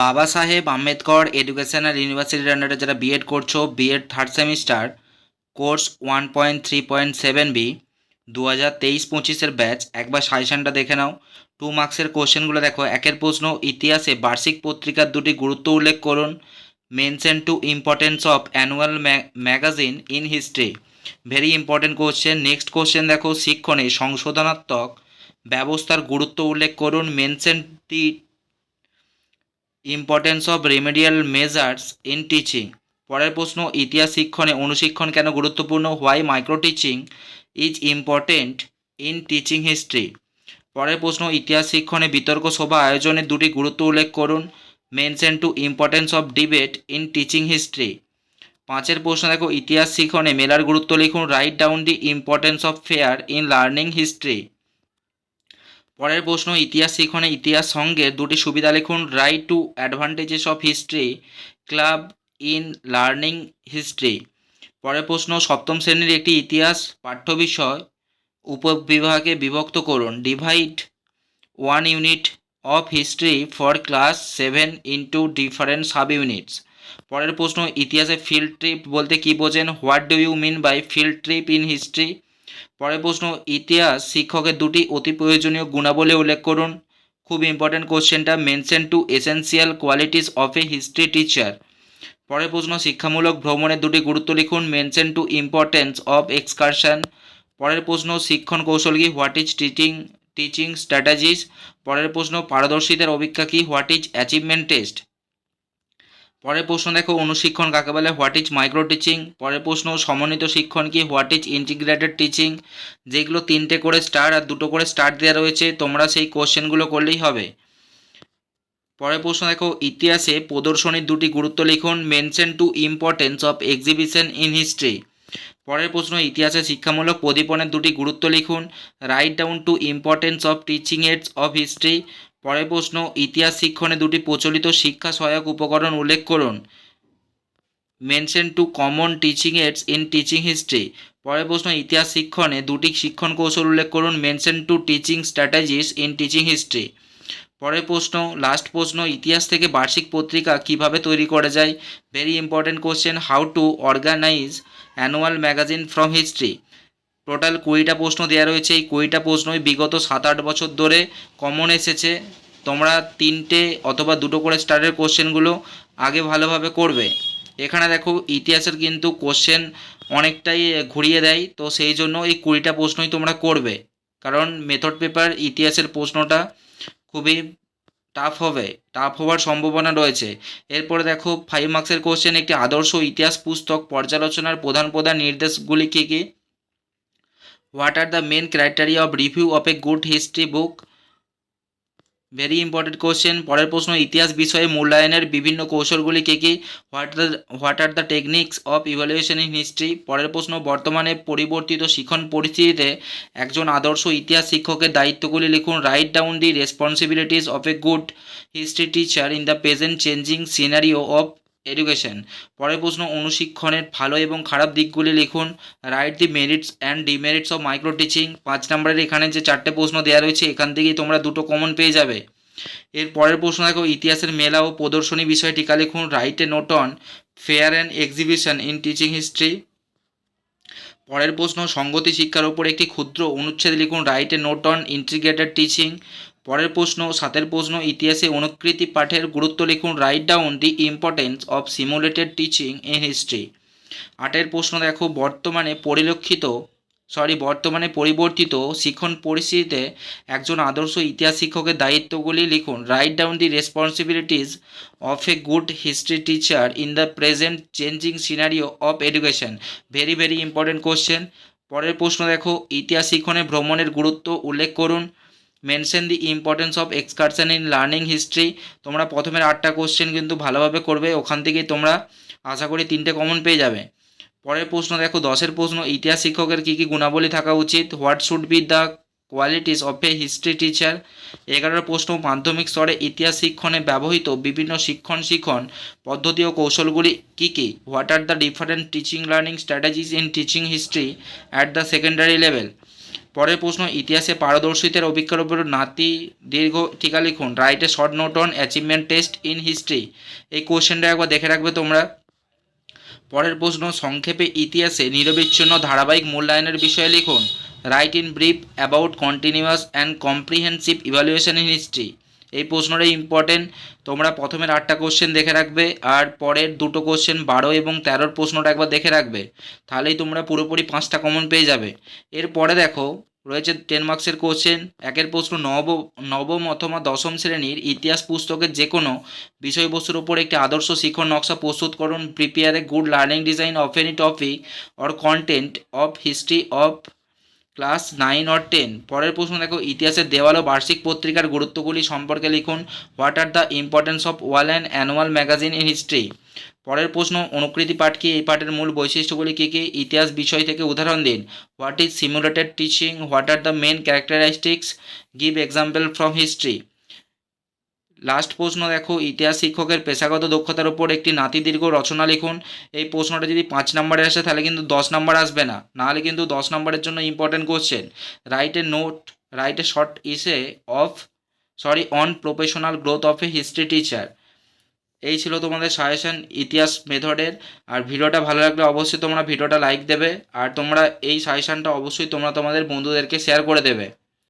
বাবা সাহেব আম্বেদকর এডুকেশনাল ইউনিভার্সিটির আন্ডারে যারা বিএড করছ B Ed third semester course one point three point seven B দু হাজার তেইশ পঁচিশের ব্যাচ একবার সাজেশনটা দেখে নাও। টু মার্কসের কোশ্চেনগুলো দেখো, একের প্রশ্ন, ইতিহাসে বার্ষিক পত্রিকার দুটি গুরুত্ব উল্লেখ করুন। Mention two importance of annual magazine in history very important question next question দেখো, শিক্ষণে সংশোধনাত্মক ব্যবস্থার গুরুত্ব উল্লেখ করুন। Mention the importance of remedial measures in teaching পরের প্রশ্ন, ইতিহাস শিক্ষণে অনুশিক্ষণ কেন গুরুত্বপূর্ণ? Why micro teaching is important in teaching history পরের প্রশ্ন, ইতিহাস শিক্ষণে বিতর্ক সভা আয়োজনের দুটি গুরুত্ব উল্লেখ করুন। Mention two importance of debate in teaching history পাঁচের প্রশ্ন, দেখো, ইতিহাস শিক্ষণে মেলার গুরুত্ব লিখুন। Write down the importance of fair in learning history পরের প্রশ্ন, ইতিহাস শিক্ষণে ইতিহাস সঙ্গের দুটি সুবিধা লিখুন। Write two advantages of history club in learning history পরের প্রশ্ন, সপ্তম শ্রেণির একটি ইতিহাস পাঠ্য বিষয় উপবিভাগে বিভক্ত করুন। Divide one unit of history for class seven into different sub units পরের প্রশ্ন, ইতিহাসে ফিল্ড ট্রিপ বলতে কী বোঝেন? What do you mean by field trip in history পরের প্রশ্ন, ইতিহাস শিক্ষকের দুটি অতি প্রয়োজনীয় গুণাবলী উল্লেখ করুন। খুব ইম্পর্ট্যান্ট কোশ্চেনটা mention two essential qualities of a history teacher পরের প্রশ্ন, শিক্ষামূলক ভ্রমণের দুটি গুরুত্ব লিখুন mention two importance of excursion পরের প্রশ্ন, শিক্ষণ কৌশল কি what is teaching teaching strategies পরের প্রশ্ন পারদর্শিতার অভিজ্ঞা কি হোয়াট ইজ অ্যাচিভমেন্ট টেস্ট পরের প্রশ্ন দেখো, অনুশিক্ষণ কাকে বলে? হোয়াট ইজ মাইক্রো টিচিং পরের প্রশ্ন, সমন্বিত শিক্ষণ কি? হোয়াট ইজ ইন্টিগ্রেটেড টিচিং যেগুলো তিনটে করে স্টার আর দুটো করে স্টার দেওয়া রয়েছে, তোমরা সেই কোশ্চেনগুলো করলেই হবে। পরের প্রশ্ন দেখো, ইতিহাসে প্রদর্শনীর দুটি গুরুত্ব লিখুন। Mention two importance of exhibition in history পরের প্রশ্ন, ইতিহাসে শিক্ষামূলক প্রদীপনের দুটি গুরুত্ব লিখুন। Write down two importance of teaching aids of history পরের প্রশ্ন, ইতিহাস শিক্ষণে দুটি প্রচলিত শিক্ষা সহায়ক উপকরণ উল্লেখ করুন। Mention two common teaching aids in teaching history পরের প্রশ্ন, ইতিহাস শিক্ষণে দুটি শিক্ষণ কৌশল উল্লেখ করুন। Mention two teaching strategies in teaching history পরের প্রশ্ন লাস্ট প্রশ্ন, ইতিহাস থেকে বার্ষিক পত্রিকা কীভাবে তৈরি করা যায়? Very important question how to organise annual magazine from history total কুড়িটা প্রশ্ন দেওয়া রয়েছে। এই কুড়িটা প্রশ্নই বিগত সাত আট বছর ধরে কমন এসেছে। তোমরা তিনটে অথবা দুটো করে স্টারের কোশ্চেনগুলো আগে ভালোভাবে করবে। এখানে দেখো, ইতিহাসের কিন্তু কোশ্চেন অনেকটাই ঘুরিয়ে দেয়। তো সেই জন্য এই কুড়িটা প্রশ্নই তোমরা করবে। কারণ মেথড পেপার ইতিহাসের প্রশ্নটা খুবই টাফ হবে। টাফ হওয়ার সম্ভাবনা রয়েছে। এরপরে দেখো ফাইভ মার্কসের কোশ্চেন একটি আদর্শ ইতিহাস পুস্তক পর্যালোচনার প্রধান প্রধান নির্দেশগুলি কী কী? What are the main criteria of review of a good history book very important question পরের প্রশ্ন, ইতিহাস বিষয়ে মূল্যায়নের বিভিন্ন কৌশলগুলি কী কী? What the what are the techniques of evaluation in history পরের প্রশ্ন, বর্তমানে পরিবর্তিত শিক্ষণ পরিস্থিতিতে একজন আদর্শ ইতিহাস শিক্ষকের দায়িত্বগুলি লিখুন। Write down the responsibilities of a good history teacher in the present changing scenario of education পরের প্রশ্ন, অনুশিক্ষণের ভালো এবং খারাপ দিকগুলি লিখুন। Write the merits and demerits of micro teaching পাঁচ নম্বরের এখানে যে চারটে প্রশ্ন দেওয়া রয়েছে, এখান থেকেই তোমরা দুটো কমন পেয়ে যাবে। এর পরের প্রশ্ন দেখো, ইতিহাসের মেলা ও প্রদর্শনী বিষয়ে টিকা লিখুন। Write a note on fair and exhibition in teaching history পরের প্রশ্ন, সঙ্গতি শিক্ষার ওপর একটি ক্ষুদ্র অনুচ্ছেদ লিখুন। Write a note on integrated teaching পরের প্রশ্ন, সাতের প্রশ্ন, ইতিহাসে অনুকৃতি পাঠের গুরুত্ব লিখুন। Write down the importance of simulated teaching in history আটের প্রশ্ন দেখো, বর্তমানে পরিলক্ষিত সরি বর্তমানে পরিবর্তিত শিক্ষণ পরিস্থিতিতে একজন আদর্শ ইতিহাস শিক্ষকের দায়িত্বগুলি লিখুন। Write down the responsibilities of a good history teacher in the present changing scenario of education very very important question পরের প্রশ্ন দেখো, ইতিহাস শিক্ষণে ভ্রমণের গুরুত্ব উল্লেখ করুন। Mention the importance of excursion in learning history তোমরা প্রথমের আটটা কোশ্চেন কিন্তু ভালোভাবে করবে, ওখান থেকেই তোমরা আশা করি তিনটে কমন পেয়ে যাবে। পরের প্রশ্ন, দেখো দশের প্রশ্ন, ইতিহাস শিক্ষকের কী কী গুণাবলী থাকা উচিত? What should be the qualities of a history teacher এগারোর প্রশ্ন, মাধ্যমিক স্তরে ইতিহাস শিক্ষণে ব্যবহৃত বিভিন্ন শিক্ষণ শিক্ষণ পদ্ধতি ও কৌশলগুলি কী কী? What are the different teaching learning strategies in teaching history at the secondary level পরের প্রশ্ন, ইতিহাসে পারদর্শিতার অভিজ্ঞতার উপর নাতি দীর্ঘ টিকা লিখুন। Write a short note on achievement test in history এই কোশ্চেনটা একবার দেখে রাখবে তোমরা। পরের প্রশ্ন, সংক্ষেপে ইতিহাসে নিরবিচ্ছিন্ন ধারাবাহিক মূল্যায়নের বিষয়ে লিখুন। Write in brief about continuous and comprehensive evaluation in history এই প্রশ্নটা ইম্পর্টেন্ট তোমরা প্রথমের আটটা কোশ্চেন দেখে রাখবে, আর পরের দুটো কোশ্চেন বারো এবং তেরোর প্রশ্নটা একবার দেখে রাখবে। তাহলেই তোমরা পুরোপুরি পাঁচটা কমন পেয়ে যাবে। এরপরে দেখো, রয়েছে টেন মার্কসের কোশ্চেন একের প্রশ্ন নব, নবম অথবা দশম শ্রেণির ইতিহাস পুস্তকের যে কোনো বিষয়বস্তুর উপর একটি আদর্শ শিক্ষণ নকশা প্রস্তুত করুন। Prepare good learning design of any topic or content of history of class nine or ten পরের প্রশ্ন দেখো, ইতিহাসের দেওয়াল ও বার্ষিক পত্রিকার গুরুত্বগুলি সম্পর্কে লিখুন। What are the importance of wall and annual magazine in history? পরের প্রশ্ন, অনুকৃতি পাঠ কি? এই পাঠের মূল বৈশিষ্ট্যগুলি কী কী? ইতিহাস বিষয় থেকে উদাহরণ দিন। What is simulated teaching what are the main characteristics give example from history last প্রশ্ন দেখো, ইতিহাস শিক্ষকের পেশাগত দক্ষতার উপর একটি নাতিদীর্ঘ রচনা লিখুন। এই প্রশ্নটা যদি পাঁচ নম্বরে আসে, তাহলে কিন্তু দশ নম্বর আসবে না। নাহলে কিন্তু দশ নম্বরের জন্য important question write a note write a short essay of sorry on professional growth of a history teacher এই ছিল তোমাদের সাজেশন ইতিহাস মেথডের আর ভিডিওটা ভালো লাগলে অবশ্যই তোমরা ভিডিওটা লাইক দেবে। আর তোমরা এই সাজেশনটা অবশ্যই তোমরা তোমাদের বন্ধুদেরকে শেয়ার করে দেবে।